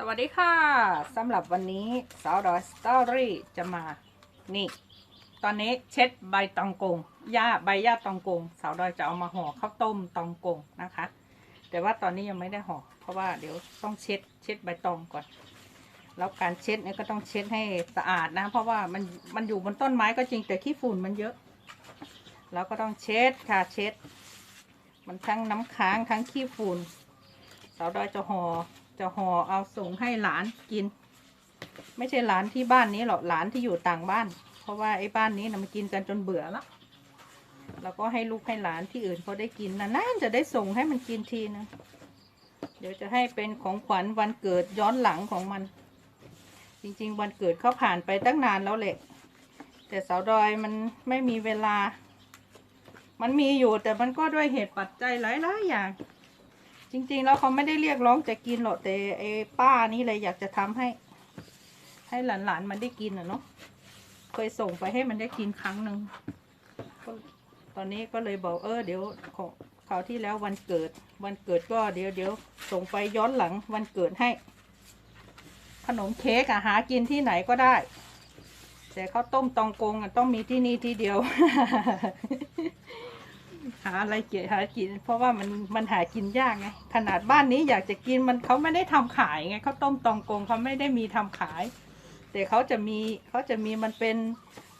สวัสดีค่ะสำหรับวันนี้สาวดอยสตอรี่จะมานี่ ตอนนี้เช็ดใบตองกงหญ้าใบหญ้าตองกง สาวดอยจะเอามาห่อข้าวต้มตองกงนะคะ แต่ว่าตอนนี้ยังไม่ได้ห่อเพราะว่าเดี๋ยวต้องเช็ดเช็ดใบตองก่อน แล้วการเช็ดเนี่ยก็ต้องเช็ดให้สะอาดนะ เพราะว่ามันมันอยู่บนต้นไม้ก็จริงแต่ขี้ฝุ่นมันเยอะแล้วก็ต้องเช็ดค่ะเช็ด มันทั้งน้ำค้างทั้งขี้ฝุ่นสาวดอยจะห่อ จะห่อเอาส่งให้หลานกิน ไม่ใช่หลานที่บ้านนี้หรอกหลานที่อยู่ต่างบ้าน เพราะว่าไอ้บ้านนี้นะมันกินกันจนเบื่อแล้วแล้วก็ให้ลูกให้หลานที่อื่นเขาได้กินนะน่าจะได้ส่งให้มันกินทีนะเดี๋ยวจะให้เป็นของขวัญวันเกิดย้อนหลังของมัน จริง ๆ วันเกิดเขาผ่านไปตั้งนานแล้วแหละ แต่สาวดอยมันไม่มีเวลา มันมีอยู่แต่มันก็ด้วยเหตุปัจจัยหลายๆอย่าง จริงๆ แล้วเขาไม่ได้เรียกร้องจะกินหรอกแต่ไอ้ป้านี่เลยอยากจะทำให้ ให้หลานๆมันได้กินอะเนาะเคยส่งไปให้มันได้กินครั้งหนึ่งตอนนี้ก็เลยบอกเออเดี๋ยวของคราวที่แล้ววันเกิด วันเกิดก็เดี๋ยวเดี๋ยวส่งไปย้อนหลังวันเกิดให้ ขนมเค้กอะหากินที่ไหนก็ได้ แต่ข้าวต้มตองกงอะต้องมีที่นี่ที่เดียว หาอะไรเกี่ยหากิน เพราะว่ามันมันหากินยากไงขนาดบ้านนี้อยากจะกินมันเขาไม่ได้ทำขายไงเขาต้มตองกงเขาไม่ได้มีทำขาย แต่เขาจะมีเขาจะมีมันเป็น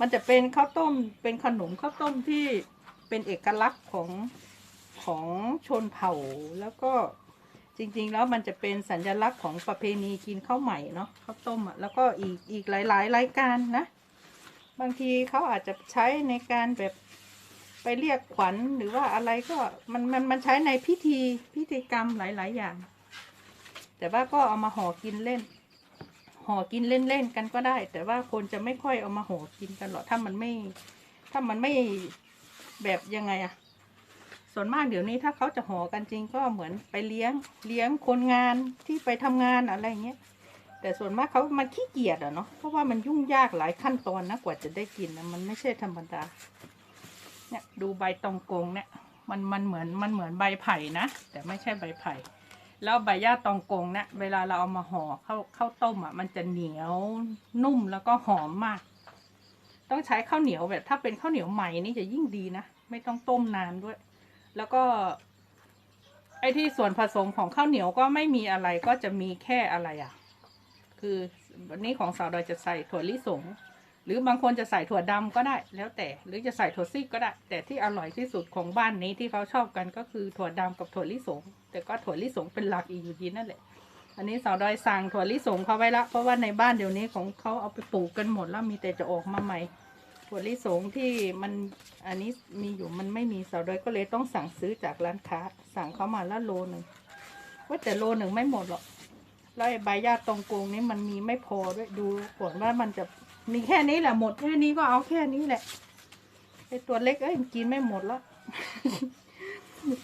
มันจะเป็นข้าวต้มเป็นขนมข้าวต้มที่เป็นเอกลักษณ์ของของชนเผ่าแล้วก็จริง ๆ แล้วมันจะเป็นสัญลักษณ์ของประเพณีกินข้าวใหม่เนาะข้าวต้มอะแล้วก็อีกอีกหลาย ๆ รายการนะ บางทีเขาอาจจะใช้ในการแบบ ไปเรียกขวัญหรือว่าอะไรก็มันมันมันใช้ในพิธีพิธีกรรมหลาย ๆ อย่าง แต่ว่าก็เอามาห่อกินเล่น ห่อกินเล่น ๆ กันก็ได้ แต่ว่าคนจะไม่ค่อยเอามาห่อกินกันหรอกถ้ามันไม่ ถ้ามันไม่แบบยังไงอะส่วนมากเดี๋ยวนี้ถ้าเขาจะห่อกันจริงก็เหมือนไปเลี้ยงเลี้ยงคนงานที่ไปทำงานอะไรเงี้ยแต่ส่วนมากเขามันขี้เกียจอะเนาะเพราะว่ามันยุ่งยากหลายขั้นตอนนะกว่าจะได้กินนะมันไม่ใช่ธรรมดา เนี่ยดูใบตองกงเนี่ยมันมันเหมือนมันเหมือนใบไผ่นะ แต่ไม่ใช่ใบไผ่ แล้วใบหญ้าตองกงเนี่ยเวลาเราเอามาห่อข้าวข้าวต้มอะมันจะเหนียวนุ่มแล้วก็หอมมาก ต้องใช้ข้าวเหนียวแบบ ถ้าเป็นข้าวเหนียวใหม่นี่จะยิ่งดีนะ ไม่ต้องต้มนานด้วย แล้วก็ ไอ้ที่ส่วนผสมของข้าวเหนียวก็ไม่มีอะไรก็จะมีแค่อะไรอะ คือวันนี้ของสาวดอยจะใส่ถั่วลิสง หรือบางคนจะใส่ถั่วดำก็ได้แล้วแต่ หรือจะใส่ถั่วซีกก็ได้ แต่ที่อร่อยที่สุดของบ้านนี้ที่เขาชอบกันก็คือถั่วดำกับถั่วลิสง แต่ก็ถั่วลิสงเป็นหลักอีกอยู่ดีนั่นแหละ อันนี้สาวดอยสั่งถั่วลิสงเขาไว้ละเพราะว่าในบ้านเดี๋ยวนี้ของเขาเอาไปปลูกกันหมดแล้วมีแต่จะออกมาใหม่ถั่วลิสงที่มันอันนี้มีอยู่มันไม่มีสาวดอยก็เลยต้องสั่งซื้อจากร้านค้า สั่งเขามาละโลหนึ่งว่าแต่โลหนึ่งไม่หมดหรอกแล้วใบหญ้าตรงกงนี้มันมีไม่พอด้วยดูก่อนว่ามันจะ มีแค่นี้แหละหมดแค่นี้ก็เอาแค่นี้แหละไอตัวเล็กเอ้ยกินไม่หมดแล้ว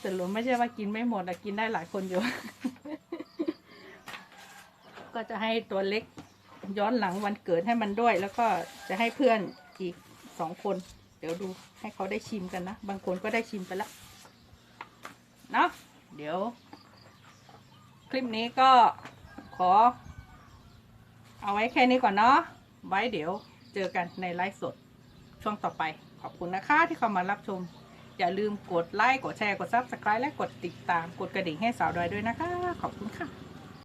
แต่หลวไม่ใช่ว่ากินไม่หมดอะกินได้หลายคนอยู่ ก็จะให้ตัวเล็กย้อนหลังวันเกิดให้มันด้วย แล้วก็จะให้เพื่อนอีกสองคน เดี๋ยวดูให้เขาได้ชิมกันนะ บางคนก็ได้ชิมไปแล้วเนาะเดี๋ยว คลิปนี้ก็ขอ เอาไว้แค่นี้ก่อนเนาะ ไว้เดี๋ยวเจอกันในไลฟ์สดช่วงต่อไป ขอบคุณนะคะที่เข้ามารับชม อย่าลืมกดไลค์ กดแชร์ กดซับสไคร b e และกดติดตาม กดกระดิ่งให้สาวดอยด้วยนะคะ ขอบคุณค่ะ